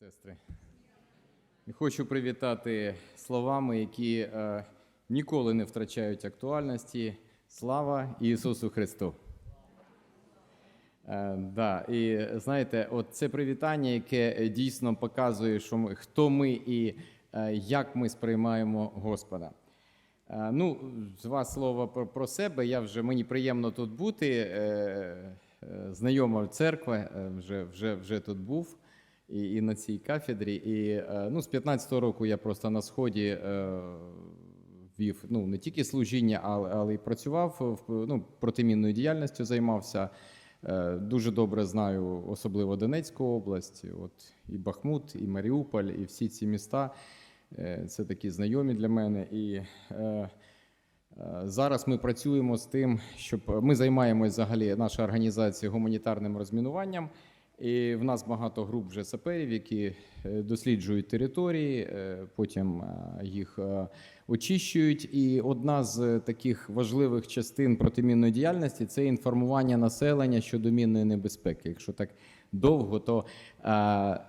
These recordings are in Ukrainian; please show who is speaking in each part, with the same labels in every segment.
Speaker 1: сестри. Хочу привітати словами, які е, ніколи не втрачають актуальності. Слава Ісусу Христу! Е, да, і знаєте, от це привітання, яке дійсно показує, що ми, хто ми і е, як ми сприймаємо Господа. Е, ну, з вас слово про, про себе. Я вже мені приємно тут бути. Е, е, знайома церква, е, вже, вже, вже тут був і, і на цій кафедрі. І е, ну, з 15-го року я просто на сході е, вів ну, не тільки служіння, але, але й працював ну, протимінною діяльністю займався. Е, Дуже добре знаю, особливо Донецьку область, от і Бахмут, і Маріуполь, і всі ці міста. Це такі знайомі для мене. І е, зараз ми працюємо з тим, щоб ми займаємось взагалі наша організація гуманітарним розмінуванням. І в нас багато груп вже саперів, які е, досліджують території, е, потім е, їх очищують. І одна з таких важливих частин протимінної діяльності це інформування населення щодо мінної небезпеки. Якщо так довго, то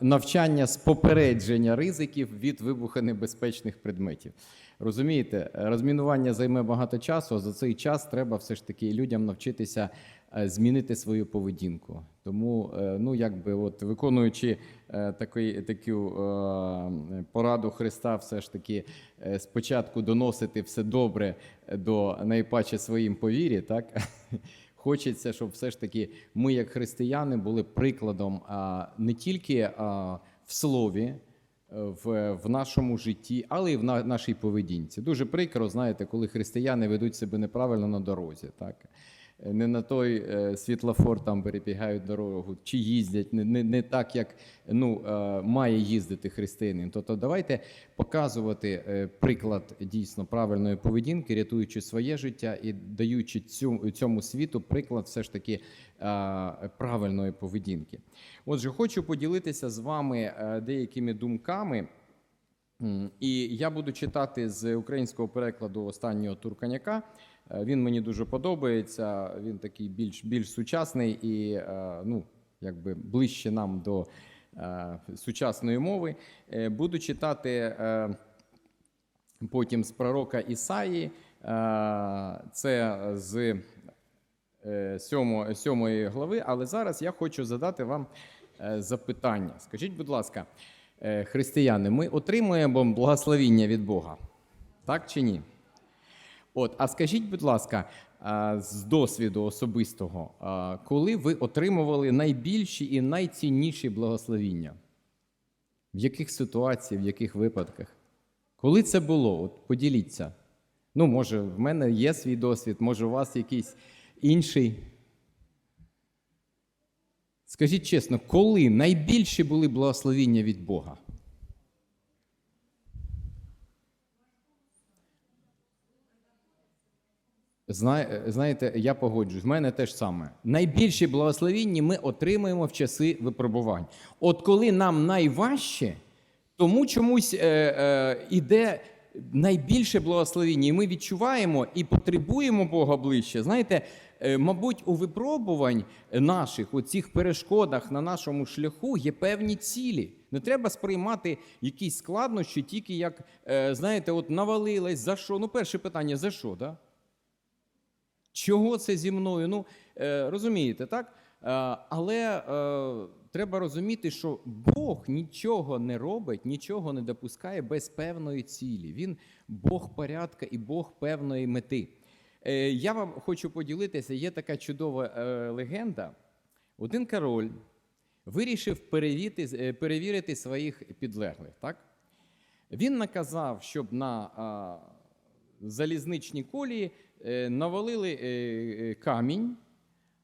Speaker 1: навчання з попередження ризиків від вибухонебезпечних предметів. Розумієте, розмінування займе багато часу. а За цей час треба все ж таки людям навчитися змінити свою поведінку. Тому, е, ну якби, от виконуючи е, такий, таку е, пораду Христа, все ж таки е, спочатку доносити все добре до найпаче своїм по вірі, так хочеться, щоб все ж таки ми, як християни, були прикладом не тільки в слові в, в нашому житті, але й в на, нашій поведінці. Дуже прикро, знаєте, коли християни ведуть себе неправильно на дорозі. Так? Не на той е, світлофор там перебігають дорогу, чи їздять не, не, не так, як ну, е, має їздити християнин. Тобто давайте показувати е, приклад дійсно правильної поведінки, рятуючи своє життя і даючи цю, цьому світу приклад все ж таки правильної поведінки. Отже, хочу поділитися з вами деякими думками. І я буду читати з українського перекладу останнього Турканяка. Е, Він мені дуже подобається. Він такий більш, більш сучасний і е, ну, якби ближче нам до е, сучасної мови. Буду читати потім з пророка Ісаї. Це з е, сьомо- сьомої глави. Але зараз я хочу задати вам запитання. Скажіть, будь ласка, християни, ми отримуємо благословіння від Бога? Так чи ні? От, а скажіть, будь ласка, з досвіду особистого, коли ви отримували найбільші і найцінніші благословіння? В яких ситуаціях, в яких випадках? Коли це було? От поділіться. Ну, може, в мене є свій досвід, може, у вас якийсь інший. Скажіть чесно, коли найбільші були благословіння від Бога? Знаєте, я погоджуюсь, в мене теж саме. Найбільші благословіння ми отримуємо в часи випробувань. От коли нам найважче, тому чомусь е, е, іде найбільше благословіння, і ми відчуваємо і потребуємо Бога ближче. Знаєте, е, мабуть, у випробувань наших, у цих перешкодах на нашому шляху є певні цілі. Не треба сприймати якісь складнощі, тільки як, е, знаєте, от навалилась, за що? Ну, перше питання, за що? Да? Чого це зі мною? Ну, е, розумієте, так? Е, але е, треба розуміти, що Бог нічого не робить, нічого не допускає без певної цілі. Він Бог порядка і Бог певної мети. Е, я вам хочу поділитися, є така чудова е, легенда. Один король вирішив перевірити, е, перевірити своїх підлеглих. Так? Він наказав, щоб на а, залізничній колії е, навалили е, е, камінь,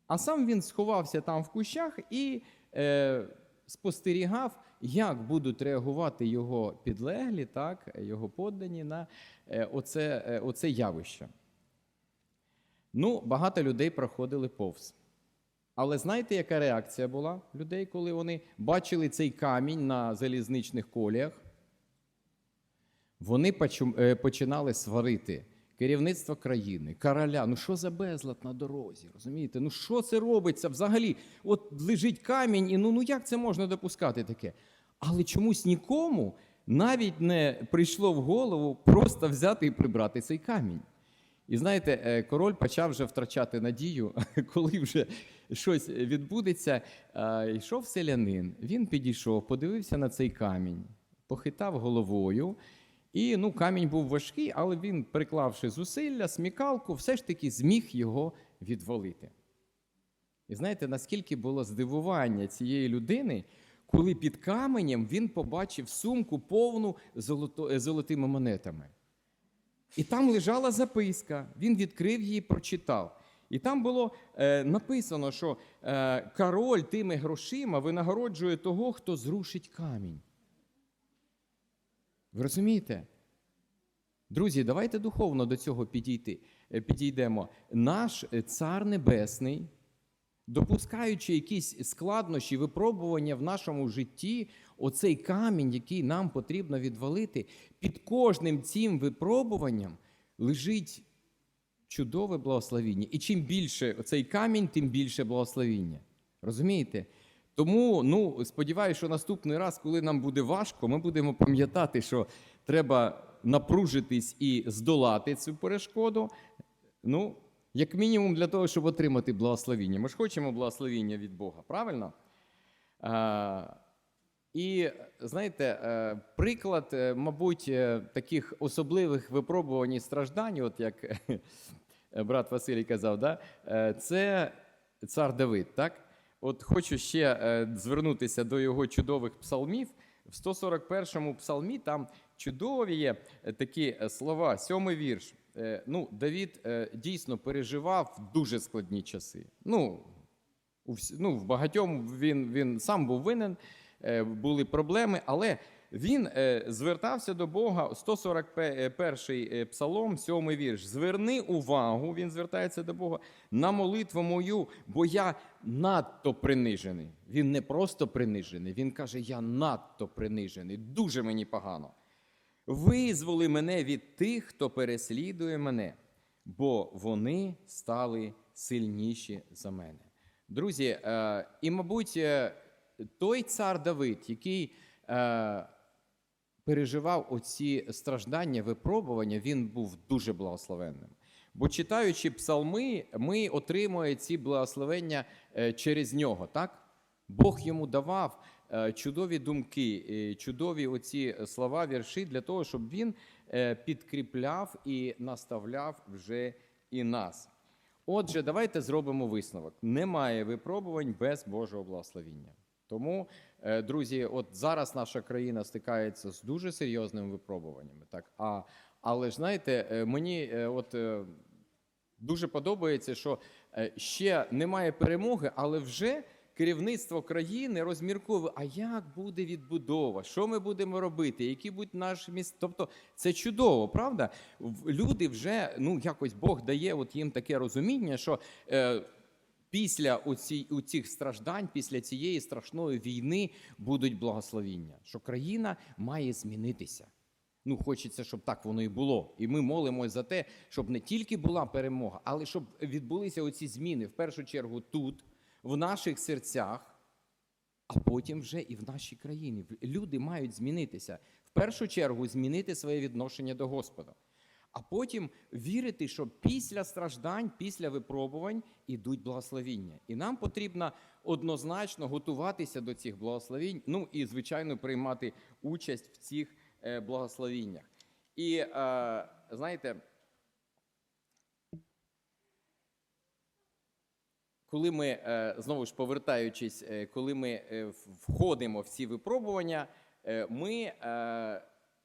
Speaker 1: а сам він сховався там в кущах і е, спостерігав, як будуть реагувати його підлеглі, так, його поддані на е, оце, е, оце явище. Ну, багато людей проходили повз. Але знаєте, яка реакція була людей, коли вони бачили цей камінь на залізничних коліях? Вони е, починали сварити керівництво країни, короля. Ну що за безлад на дорозі? Розумієте? Ну що це робиться взагалі? От лежить камінь, і ну, ну як це можна допускати таке? Але чомусь нікому навіть не прийшло в голову просто взяти і прибрати цей камінь. І знаєте, е, король почав вже втрачати надію, коли вже щось відбудеться. Йшов селянин, він підійшов, подивився на цей камінь, похитав головою. І ну, камінь був важкий, але він, приклавши зусилля, смікалку, все ж таки зміг його відвалити. І знаєте, наскільки було здивування цієї людини, коли під каменем він побачив сумку повну золото, е, золотими монетами. І там лежала записка. Він відкрив її, прочитав. І там було е, написано, що е, король тими грошима винагороджує того, хто зрушить камінь. Ви розумієте? Друзі, давайте духовно до цього підійти, е, підійдемо. Наш е, цар небесний, допускаючи якісь складнощі, випробування в нашому житті, оцей камінь, який нам потрібно відвалити, під кожним цим випробуванням лежить чудове благословіння. І чим більше цей камінь, тим більше благословіння. Розумієте? Тому ну, сподіваюся, що наступний раз, коли нам буде важко, ми будемо пам'ятати, що треба напружитись і здолати цю перешкоду. Ну, як мінімум, для того, щоб отримати благословіння. Ми ж хочемо благословіння від Бога, правильно? А, і знаєте, е, приклад, е, мабуть, е, таких особливих випробувань і страждань, от як брат Василій казав, да? це цар Давид, так? От хочу ще е, звернутися до його чудових псалмів. В 141-му псалмі там чудові є е, такі е, слова, сьомий вірш. Ну, Давід дійсно переживав дуже складні часи. Ну, ну, в багатьом він, він сам був винен, були проблеми, але він е, звертався до Бога. 141 е, псалом, 7 вірш. Зверни увагу, він звертається до Бога, на молитву мою, бо я надто принижений. Він не просто принижений, він каже: Я надто принижений, дуже мені погано. Визволи мене від тих, хто переслідує мене, бо вони стали сильніші за мене. Друзі, е, і, мабуть, е, той цар Давид, який е, переживав оці страждання, випробування, він був дуже благословенним. Бо читаючи псалми, ми отримуємо ці благословення е, через нього, так? Бог йому давав е, чудові думки, е, чудові оці слова, вірші для того, щоб він підкріпляв і наставляв вже і нас. Отже, давайте зробимо висновок. Немає випробувань без Божого благословіння. Тому, е, друзі, от зараз наша країна стикається з дуже серйозними випробуваннями. Так? А, але ж знаєте, е, мені е, от дуже подобається, що ще немає перемоги, але вже керівництво країни розмірковує, а як буде відбудова, що ми будемо робити, які будуть наші міста. Тобто це чудово, правда? Люди вже ну якось Бог дає от їм таке розуміння, що. Після цих страждань, після цієї страшної війни будуть благословіння, що країна має змінитися. Ну, хочеться, щоб так воно і було. І ми молимось за те, щоб не тільки була перемога, але щоб відбулися оці зміни в першу чергу тут, в наших серцях, а потім вже і в нашій країні. Люди мають змінитися. В першу чергу змінити своє відношення до Господа. А потім вірити, що після страждань, після випробувань ідуть благословіння. І нам потрібно однозначно готуватися до цих благословінь, ну і, звичайно, приймати участь в цих е, благословіннях. І е, знаєте, коли ми е, знову ж повертаючись, е, коли ми входимо в ці випробування, ми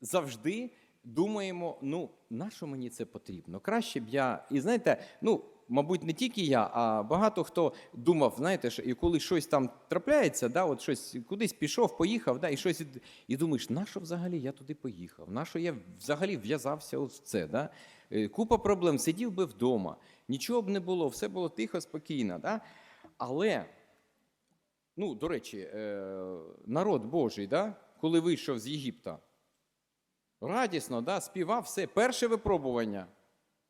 Speaker 1: завжди думаємо: ну, на що мені це потрібно? Краще б я. І знаєте, ну. Мабуть, не тільки я, а багато хто думав, знаєте, що і коли щось там трапляється, да, от щось кудись пішов, поїхав, да, і щось і думаєш, на що взагалі я туди поїхав? На що я взагалі в'язався в це? Да? Е, Купа проблем, сидів би вдома, нічого б не було, все було тихо, спокійно. Да? Але, ну, до речі, е, народ Божий, да, коли вийшов з Єгипта, радісно, да, співав все. Перше випробування.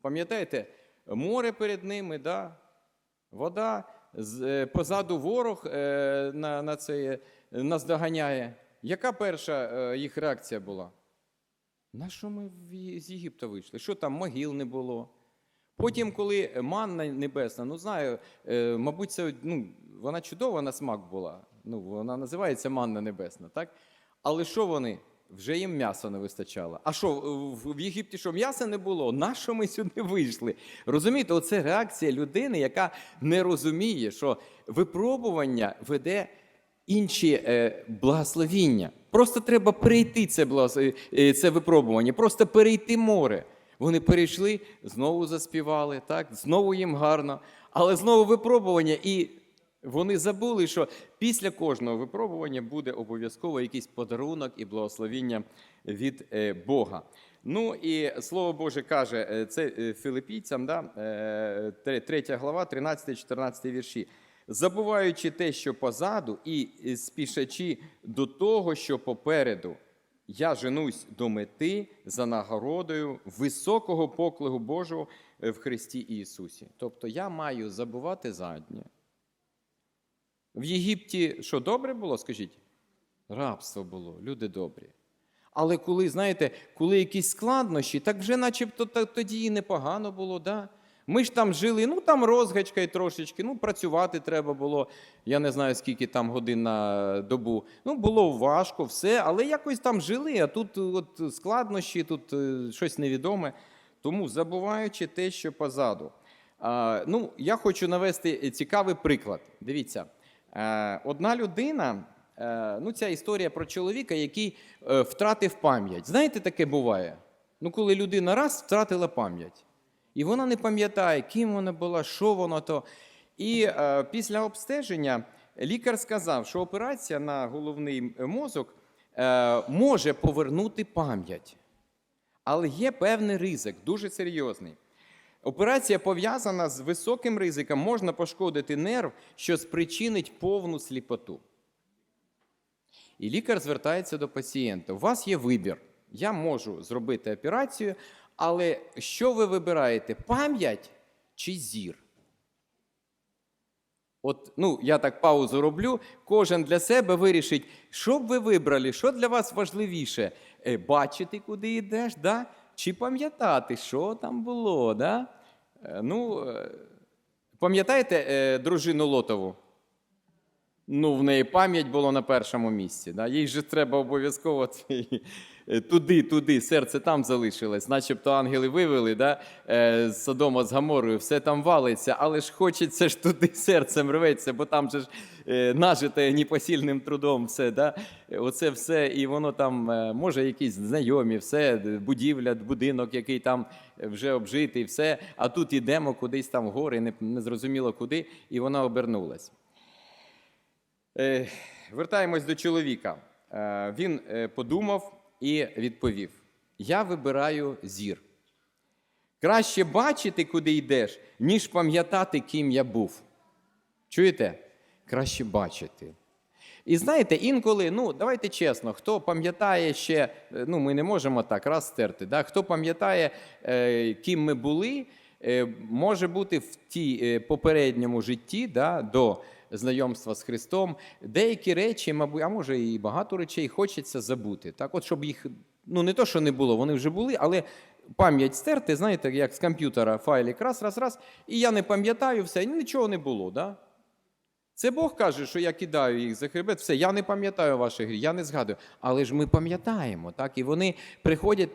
Speaker 1: Пам'ятаєте, море перед ними, да, вода, е, позаду ворог е, на, на це, нас доганяє. яка перша е, їх реакція була? На що ми з Єгипта вийшли? Що там могил не було? Потім, коли манна небесна, ну знаю, мабуть, це ну, вона чудова на смак була. Ну, вона називається манна небесна, так? Але що вони? Вже їм м'яса не вистачало. А що, в Єгипті що м'яса не було? На що ми сюди вийшли? Розумієте, оце реакція людини, яка не розуміє, що випробування веде інші е, благословіння. Просто треба перейти це, благос- е, це випробування, просто перейти море. Вони перейшли, знову заспівали, так? знову їм гарно, але знову випробування, і вони забули, що після кожного випробування буде обов'язково якийсь подарунок і благословіння від е, Бога. Ну і слово Боже каже, е, це е, філипійцям, да? е, 3 глава, 13-14 вірші. Забуваючи те, що позаду, і спішачи до того, що попереду, я женусь до мети за нагородою високого поклигу Божого в Христі Ісусі. Тобто я маю забувати заднє. В Єгипті що добре було, скажіть? Рабство було, люди добрі. Але коли, знаєте, коли якісь складнощі, так вже начебто тоді і непогано було, да? Ми ж там жили, ну там розгачка і трошечки, ну працювати треба було, я не знаю, скільки там годин на добу. Ну, було важко, все, але якось там жили, а тут от складнощі, тут е, щось невідоме. Тому забуваючи те, що позаду. А, ну, я хочу навести цікавий приклад. Дивіться, одна людина, е, ну, ця історія про чоловіка, який е, втратив пам'ять. Знаєте, таке буває? Ну, коли людина раз втратила пам'ять, і вона не пам'ятає, ким вона була, що воно то. І е, після обстеження лікар сказав, що операція на головний мозок е, може повернути пам'ять. Але є певний ризик, дуже серйозний. Операція пов'язана з високим ризиком, можна пошкодити нерв, що спричинить повну сліпоту. І лікар звертається до пацієнта. У вас є вибір. Я можу зробити операцію, але що ви вибираєте? Пам'ять чи зір? От, ну, я так паузу роблю. Кожен для себе вирішить, що б ви вибрали, що для вас важливіше? Е, Бачити, куди йдеш, да? Чи пам'ятати, що там було? Да? Е, Ну, е, пам'ятаєте е, дружину Лотову? Ну, в неї пам'ять була на першому місці. Да? Їй же треба обов'язково е, туди, туди, серце там залишилось. Начебто ангели вивели да? е, з Содома з Гаморою, все там валиться, але ж хочеться ж туди серцем рветься, бо там же ж е, нажите непосильним трудом все. Да? Оце все, і воно там може якісь знайомі, все, будівля, будинок, який там вже обжитий, все. А тут ідемо кудись там в гори, не, не зрозуміло куди, і вона обернулась. Е, Вертаємось до чоловіка. Е, Він е, подумав і відповів: Я вибираю зір. Краще бачити, куди йдеш, ніж пам'ятати, ким я був. Чуєте? Краще бачити. І знаєте, інколи, ну давайте чесно, хто пам'ятає ще, ну ми не можемо так раз стерти, да? хто пам'ятає, е, ким ми були, е, може бути в тій е, попередньому житті да, до знайомства з Христом, деякі речі, мабуть, а може і багато речей хочеться забути. Так, от щоб їх, ну не то, що не було, вони вже були, але пам'ять стерти, знаєте, як з комп'ютера файлик, раз, раз, раз, і я не пам'ятаю все, нічого не було. Да? Це Бог каже, що я кидаю їх за хребет. Все, я не пам'ятаю ваші грі, я не згадую. Але ж ми пам'ятаємо, так? І вони приходять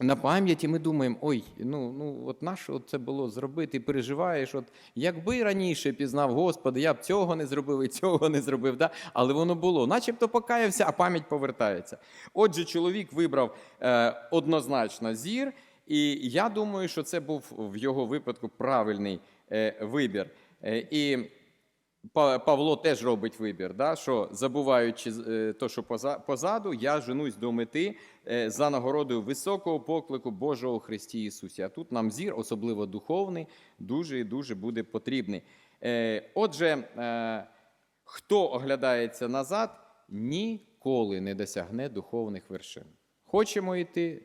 Speaker 1: на пам'ять, і ми думаємо, ой, ну, ну от нащо це було зробити? Переживаєш, от якби раніше пізнав Господа, я б цього не зробив і цього не зробив. Да? Але воно було, начебто покаявся, а пам'ять повертається. Отже, чоловік вибрав е, однозначно зір, і я думаю, що це був в його випадку правильний е, вибір. Е, і Павло теж робить вибір, да, що забуваючи е, то, що позаду, я женусь до мети е, за нагородою високого поклику Божого Христі Ісусі. А тут нам зір, особливо духовний, дуже і дуже буде потрібний. Е, Отже, хто оглядається назад, ніколи не досягне духовних вершин. Хочемо йти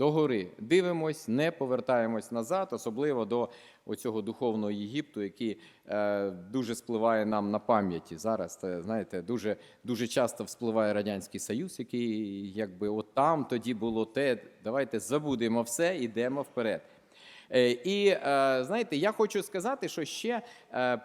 Speaker 1: догори дивимось, не повертаємось назад, особливо до оцього духовного Єгипту, який е, дуже спливає нам на пам'яті. Зараз це, знаєте, дуже, дуже часто вспливає Радянський Союз, який якби от там тоді було те. Давайте забудемо все, йдемо вперед. Е, і е, знаєте, я хочу сказати, що ще е,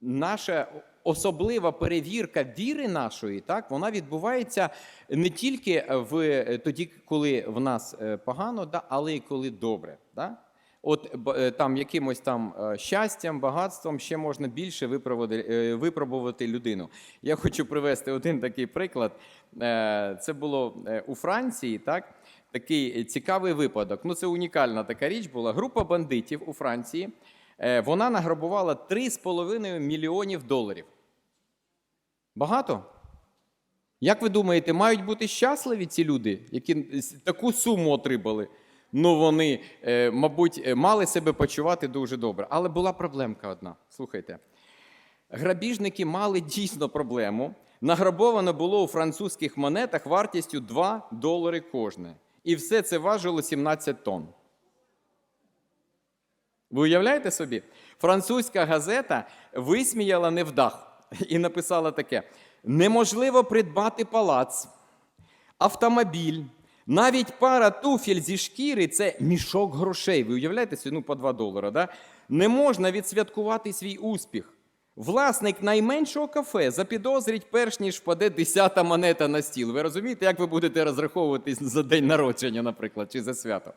Speaker 1: наша особлива перевірка віри нашої, так вона відбувається не тільки в тоді, коли в нас е, погано, да, але й коли добре. Да? От е, там якимось там е, щастям, багатством ще можна більше випробувати, е, людину. Я хочу привести один такий приклад. Е, Це було е, у Франції, так? Такий цікавий випадок. Ну, це унікальна така річ була. Група бандитів у Франції. е, Вона награбувала 3,5 мільйонів доларів. Багато? Як ви думаєте, мають бути щасливі ці люди, які таку суму отримали? Ну, вони, е, мабуть, е, мали себе почувати дуже добре. Але була проблемка одна. Слухайте. Грабіжники мали дійсно проблему. Награбовано було у французьких монетах вартістю 2 долари кожне. І все це важило 17 тонн. Ви уявляєте собі? Французька газета висміяла невдах і написала таке: неможливо придбати палац, автомобіль, навіть пара туфель зі шкіри це мішок грошей. Ви уявляєте собі? Ну, по 2 долара. Да? Не можна відсвяткувати свій успіх. Власник найменшого кафе запідозрить, перш ніж впаде десята монета на стіл. Ви розумієте, як ви будете розраховуватись за день народження, наприклад, чи за свято?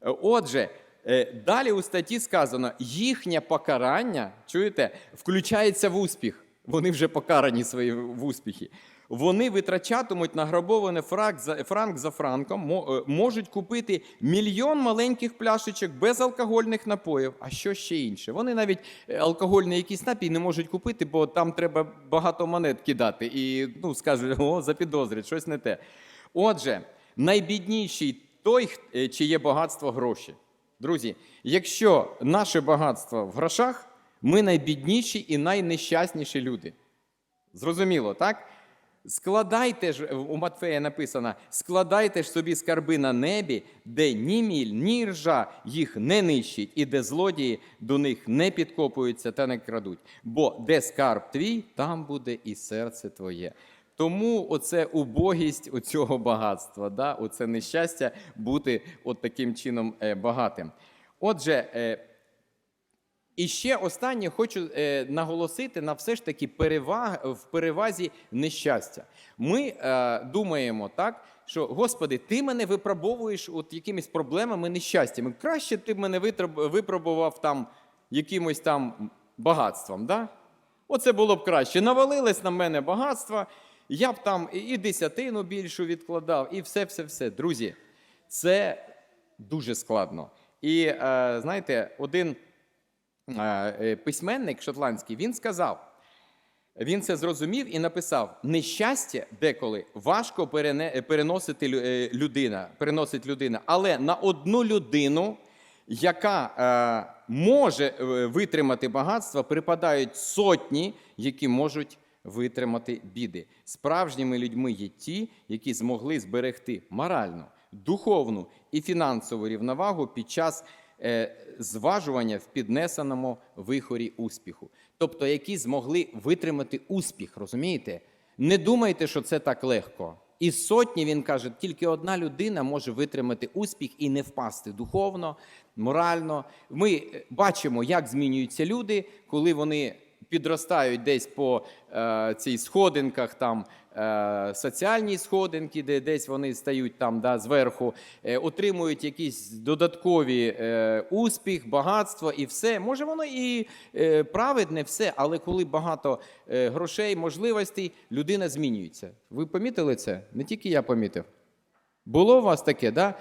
Speaker 1: Отже, е, далі у статті сказано, їхнє покарання, чуєте, включається в успіх. Вони вже покарані свої в успіхи. Вони витрачатимуть награбований франк за, франк за франком, е, можуть купити мільйон маленьких пляшечок безалкогольних напоїв. А що ще інше? Вони навіть е, алкогольний якийсь напій не можуть купити, бо там треба багато монет кидати. І ну, скажуть, о, запідозрять, щось не те. Отже, найбідніший той, е, чиє багатство гроші. Друзі, якщо наше багатство в грошах, ми найбідніші і найнещасніші люди. Зрозуміло, так? Складайте ж, у Матфея написано: складайте ж собі скарби на небі, де ні міль, ні ржа їх не нищить, і де злодії до них не підкопуються та не крадуть. Бо де скарб твій, там буде і серце твоє. Тому оце убогість оцього багатства, да? оце нещастя бути от таким чином е, багатим. Отже, е, і ще останнє хочу е, наголосити на все ж таки переваг, в перевазі нещастя. Ми е, думаємо так, що Господи, ти мене випробовуєш от якимись проблемами, нещастями. Краще б ти мене витреб- випробував там якимось там багатством. Да? Оце було б краще. Навалилось на мене багатство, я б там і- десятину більшу відкладав, і все, все, все. Друзі, це дуже складно. І е, знаєте, один письменник шотландський, він сказав, він це зрозумів і написав: нещастя деколи важко переносити е, людина, переносить людина, але на одну людину, яка е, може е, витримати багатство, припадають сотні, які можуть витримати біди. Справжніми людьми є ті, які змогли зберегти моральну, духовну і фінансову рівновагу під час е, зважування в піднесеному вихорі успіху. Тобто, які змогли витримати успіх, розумієте? Не думайте, що це так легко. Із сотні він каже, тільки одна людина може витримати успіх і не впасти духовно, морально. Ми е, бачимо, як змінюються люди, коли вони підростають десь по е, цій сходинках, там е, соціальні сходинки, де десь вони стають там да, зверху, е, отримують якісь додаткові е, успіх, багатство і все. Може, воно і е, праведне, все, але коли багато е, грошей, можливостей, людина змінюється. Ви помітили це? Не тільки я помітив. Було у вас таке, да?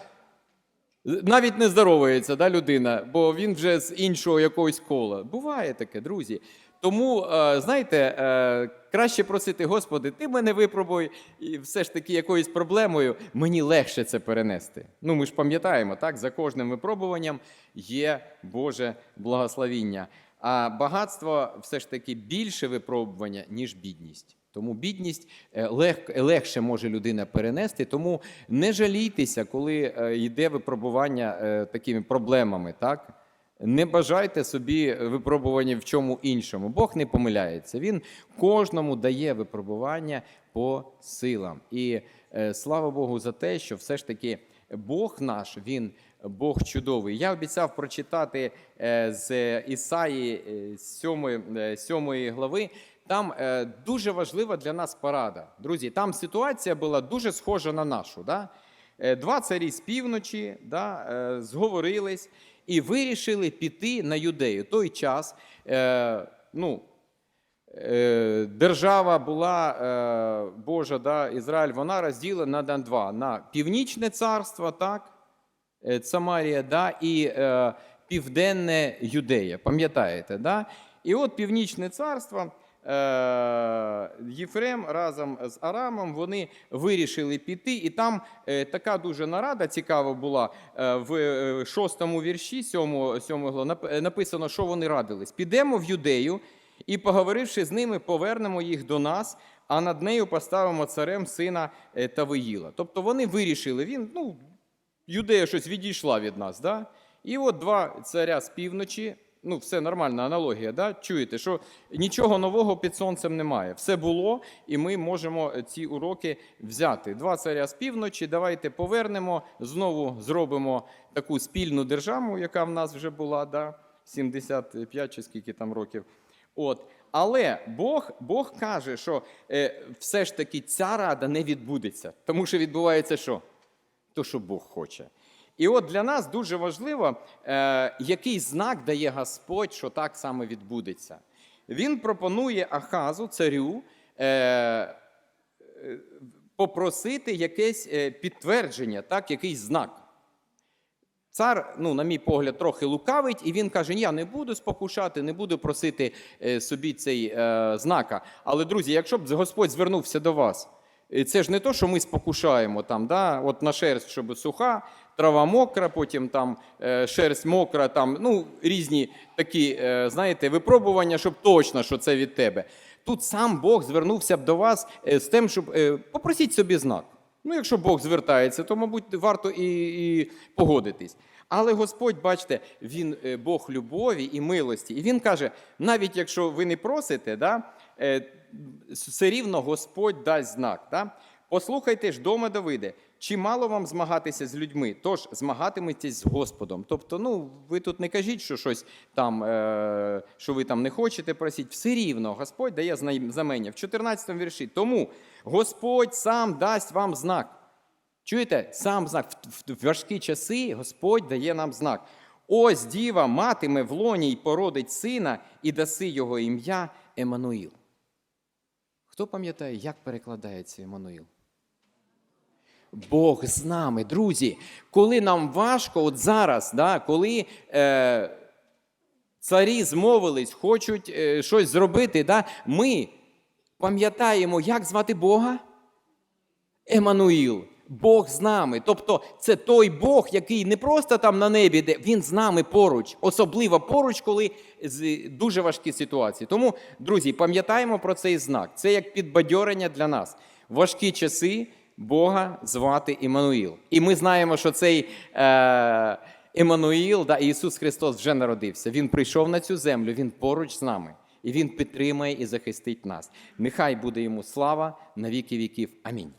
Speaker 1: Навіть не здоровується да, людина, бо він вже з іншого якогось кола. Буває таке, друзі. Тому, е, знаєте, е, краще просити, Господи, ти мене випробуй, і все ж таки якоюсь проблемою мені легше це перенести. Ну, ми ж пам'ятаємо, так, за кожним випробуванням є Боже благословіння. А багатство все ж таки більше випробування, ніж бідність. Тому бідність е, лег- легше може людина перенести. Тому не жалійтеся, коли йде випробування такими проблемами. Так? Не бажайте собі випробування в чому іншому. Бог не помиляється. Він кожному дає випробування по силам. І е, слава Богу за те, що все ж таки Бог наш, він Бог чудовий. Я обіцяв прочитати е, з Ісаї 7, 7 глави. Там е, дуже важлива для нас порада. Друзі, там ситуація була дуже схожа на нашу. Да? Е, Два царі з півночі да, е, зговорились і вирішили піти на юдею. Той час е, ну, е, держава була е, Божа, да, Ізраїль, вона розділена на два: на північне царство, так, е, Самарія, да, і е, південне Юдея. Пам'ятаєте, да? І от північне царство. Е, Єфрем разом з Арамом вони вирішили піти, і там е, така дуже нарада цікава була е, в шостому вірші сьомого, сьомого написано, що вони радились. Підемо в юдею і, поговоривши з ними, повернемо їх до нас, а над нею поставимо царем сина Тавиїла. Тобто вони вирішили, він, ну, Юдея щось відійшла від нас. Да? І от два царя з півночі. Ну, все нормальна аналогія, да? чуєте, що нічого нового під сонцем немає. Все було, і ми можемо ці уроки взяти. Два царя з півночі, давайте повернемо, знову зробимо таку спільну державу, яка в нас вже була, да? 75 чи скільки там років. От. Але Бог, Бог каже, що е, все ж таки ця рада не відбудеться, тому що відбувається що? то, що Бог хоче. І от для нас дуже важливо, е, який знак дає Господь, що так саме відбудеться. Він пропонує Ахазу, царю, е, попросити якесь е, підтвердження, так, якийсь знак. Цар, ну, на мій погляд, трохи лукавить, і він каже: Я не буду спокушати, не буду просити е, собі цей е, знака. Але, друзі, якщо б Господь звернувся до вас, е, це ж не то, що ми спокушаємо там, да? от на шерсть, щоб суха, трава мокра, потім там е, шерсть мокра, там ну, різні такі, е, знаєте, випробування, щоб точно, що це від тебе. Тут сам Бог звернувся б до вас е, з тим, щоб попросіть собі знак. Ну, якщо Бог звертається, то, мабуть, варто і, і погодитись. Але Господь, бачите, Він Бог любові і милості. І Він каже: навіть якщо ви не просите, да, все рівно Господь дасть знак. Да? Послухайте ж, дома Давиде, чи мало вам змагатися з людьми, тож змагатиметесь з Господом. Тобто, ну ви тут не кажіть, що щось там, е, що ви там не хочете просіть. Все рівно Господь дає зна- знамення в 14 вірші. Тому Господь сам дасть вам знак. Чуєте, сам знак в важкі часи Господь дає нам знак. Ось діва матиме в лоні й породить сина, і даси його ім'я Еммануїл. Хто пам'ятає, як перекладається Еммануїл? Бог з нами, друзі. Коли нам важко, от зараз, да, коли е, царі змовились, хочуть е, щось зробити, да, ми пам'ятаємо, як звати Бога? Еммануїл. Бог з нами. Тобто це той Бог, який не просто там на небі, де він з нами поруч, особливо поруч, коли дуже важкі ситуації. Тому, друзі, пам'ятаємо про цей знак. Це як підбадьорення для нас. Важкі часи Бога звати Іммануїл. І ми знаємо, що цей е, Іммануїл, да, Ісус Христос вже народився. Він прийшов на цю землю, Він поруч з нами. І Він підтримає і захистить нас. Нехай буде йому слава на віки віків. Амінь.